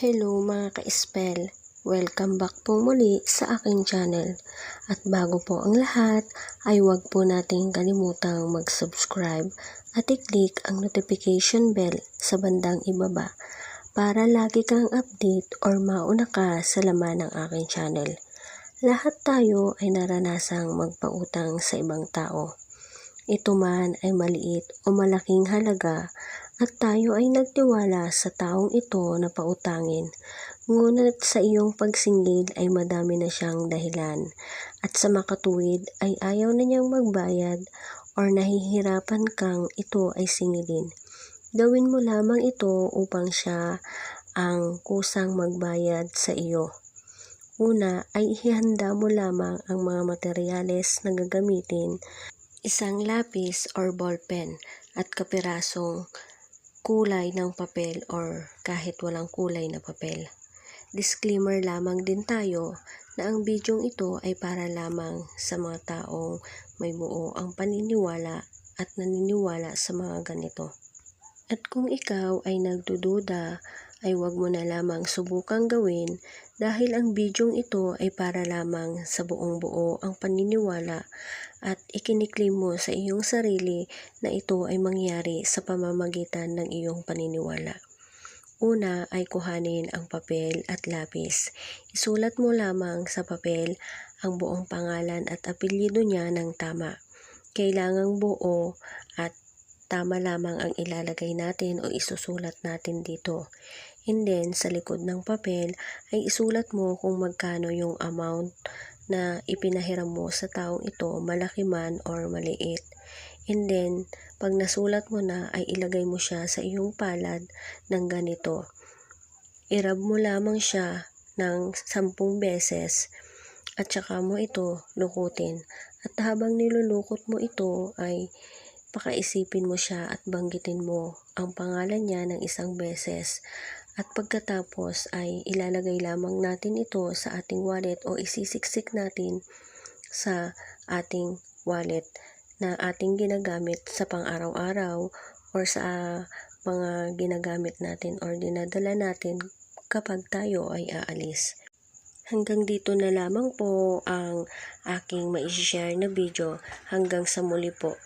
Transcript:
Hello mga ka-spell! Welcome back po muli sa aking channel. At bago po ang lahat, ay huwag po nating kalimutang mag-subscribe at i-click ang notification bell sa bandang ibaba para lagi kang update or mauna ka sa laman ng aking channel. Lahat tayo ay naranasang magpautang sa ibang tao. Ito man ay maliit o malaking halaga at tayo ay nagtiwala sa taong ito na pautangin. Ngunit sa iyong pagsingil ay madami na siyang dahilan at sa makatuwid ay ayaw na niyang magbayad or nahihirapan kang ito ay singilin. Gawin mo lamang ito upang siya ang kusang magbayad sa iyo. Una ay ihanda mo lamang ang mga materyales na gagamitin, isang lapis or ballpen at kapirasong kulay ng papel or kahit walang kulay na papel. Disclaimer lamang din tayo na ang bidyong ito ay para lamang sa mga taong may buo ang paniniwala at naniniwala sa mga ganito. At kung ikaw ay nagdududa, ay huwag mo na lamang subukang gawin dahil ang bidyong ito ay para lamang sa buong buo ang paniniwala at ikiniklaim mo sa iyong sarili na ito ay mangyari sa pamamagitan ng iyong paniniwala. Una ay kuhanin ang papel at lapis. Isulat mo lamang sa papel ang buong pangalan at apelyido niya ng tama. Kailangang buo at tama lamang ang ilalagay natin o isusulat natin dito. And then, sa likod ng papel ay isulat mo kung magkano yung amount na ipinahiram mo sa taong ito, malaki man or maliit. And then, pag nasulat mo na, ay ilagay mo siya sa iyong palad ng ganito. Irab mo lamang siya ng sampung beses at saka mo ito lukutin. At habang nilulukot mo ito ay pakaisipin mo siya at banggitin mo ang pangalan niya ng isang beses. At pagkatapos ay ilalagay lamang natin ito sa ating wallet o isisiksik natin sa ating wallet na ating ginagamit sa pang-araw-araw or sa mga ginagamit natin or dinadala natin kapag tayo ay aalis. Hanggang dito na lamang po ang aking maishishare na video. Hanggang sa muli po.